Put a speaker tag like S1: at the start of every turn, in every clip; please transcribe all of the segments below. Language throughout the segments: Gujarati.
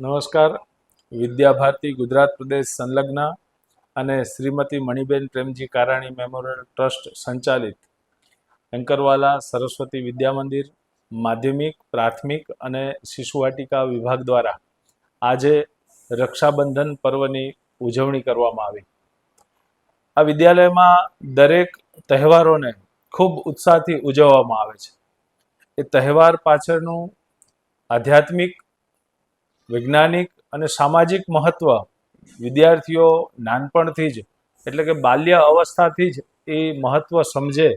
S1: નમસ્કાર. વિદ્યાભારતી ગુજરાત પ્રદેશ સંલગ્ન અને શ્રીમતી મણિબેન પ્રેમજી કારાણી મેમોરિયલ ટ્રસ્ટ સંચાલિત એન્કરવાલા સરસ્વતી વિદ્યા મંદિર માધ્યમિક, પ્રાથમિક અને શિશુવાટિકા વિભાગ દ્વારા આજે રક્ષાબંધન પર્વની ઉજવણી કરવામાં આવી. આ વિદ્યાલયમાં દરેક તહેવારોને ખૂબ ઉત્સાહથી ઉજવવામાં આવે છે. એ તહેવાર પાછળનું આધ્યાત્મિક વૈજ્ઞાનિક અને સામાજિક મહત્વ વિદ્યાર્થીઓ નાનપણથી જ, એટલે કે બાલ્ય અવસ્થાથી જ એ મહત્વ સમજે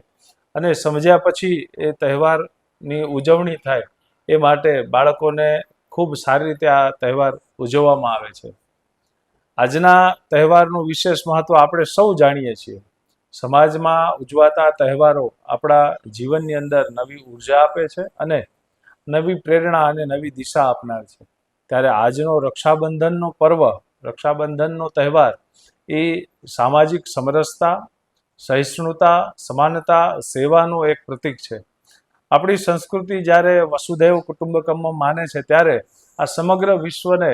S1: અને સમજ્યા પછી એ તહેવારની ઉજવણી થાય એ માટે બાળકોને ખૂબ સારી રીતે આ તહેવાર ઉજવવામાં આવે છે. આજના તહેવારનું વિશેષ મહત્વ આપણે સૌ જાણીએ છીએ. સમાજમાં ઉજવાતા તહેવારો આપણા જીવનની અંદર નવી ઊર્જા આપે છે અને નવી પ્રેરણા અને નવી દિશા આપનાર છે. ત્યારે આજનો રક્ષાબંધનનો પર્વ, રક્ષાબંધનનો તહેવાર એ સામાજિક સમરસતા, સહિષ્ણુતા, સમાનતા, સેવાનું એક પ્રતીક છે. આપણી સંસ્કૃતિ જ્યારે વસુધૈવ કુટુંબકમમાં માને છે ત્યારે આ સમગ્ર વિશ્વને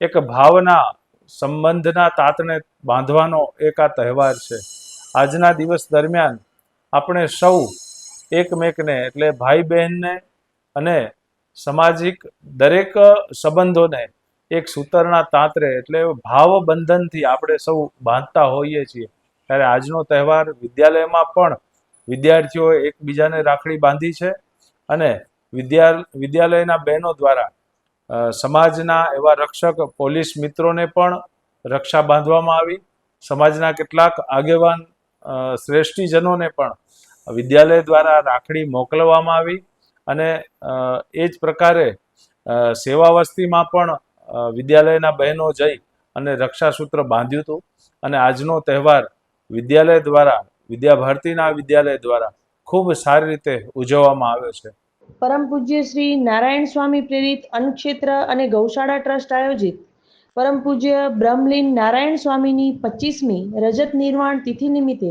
S1: એક ભાવના, સંબંધના તાતને બાંધવાનો એક આ તહેવાર છે. આજના દિવસ દરમિયાન આપણે સૌ એકમેકને એટલે ભાઈ બહેનને અને સામાજિક દરેક સંબંધોને એક સૂતરના તાંતરે એટલે ભાવબંધનથી આપણે સૌ બાંધતા હોઈએ છીએ. ત્યારે આજનો તહેવાર વિદ્યાલયમાં પણ વિદ્યાર્થીઓએ એકબીજાને રાખડી બાંધી છે અને વિદ્યા વિદ્યાલયના બહેનો દ્વારા સમાજના એવા રક્ષક પોલીસ મિત્રોને પણ રક્ષા બાંધવામાં આવી. સમાજના કેટલાક આગેવાન શ્રેષ્ઠીજનોને પણ વિદ્યાલય દ્વારા રાખડી મોકલવામાં આવી. અને એ જ પ્રકારે અ, સેવાવસ્તીમાં પણ વિદ્યાલયના બહેનો જઈ અને રક્ષાસૂત્ર બાંધ્યું હતું અને આજનો તહેવાર વિદ્યાલય દ્વારા વિદ્યાભારતીના વિદ્યાલય દ્વારા ખૂબ સારી રીતે ઉજવવામાં આવ્યો છે.
S2: પરમ પૂજ્ય શ્રી નારાયણ સ્વામી પ્રેરિત અન્નક્ષેત્ર અને ગૌશાળા ટ્રસ્ટ આયોજિત પરમ પૂજ્ય બ્રહ્મલીન નારાયણ સ્વામીની પચીસમી રજત નિર્વાણ તિથિ નિમિત્તે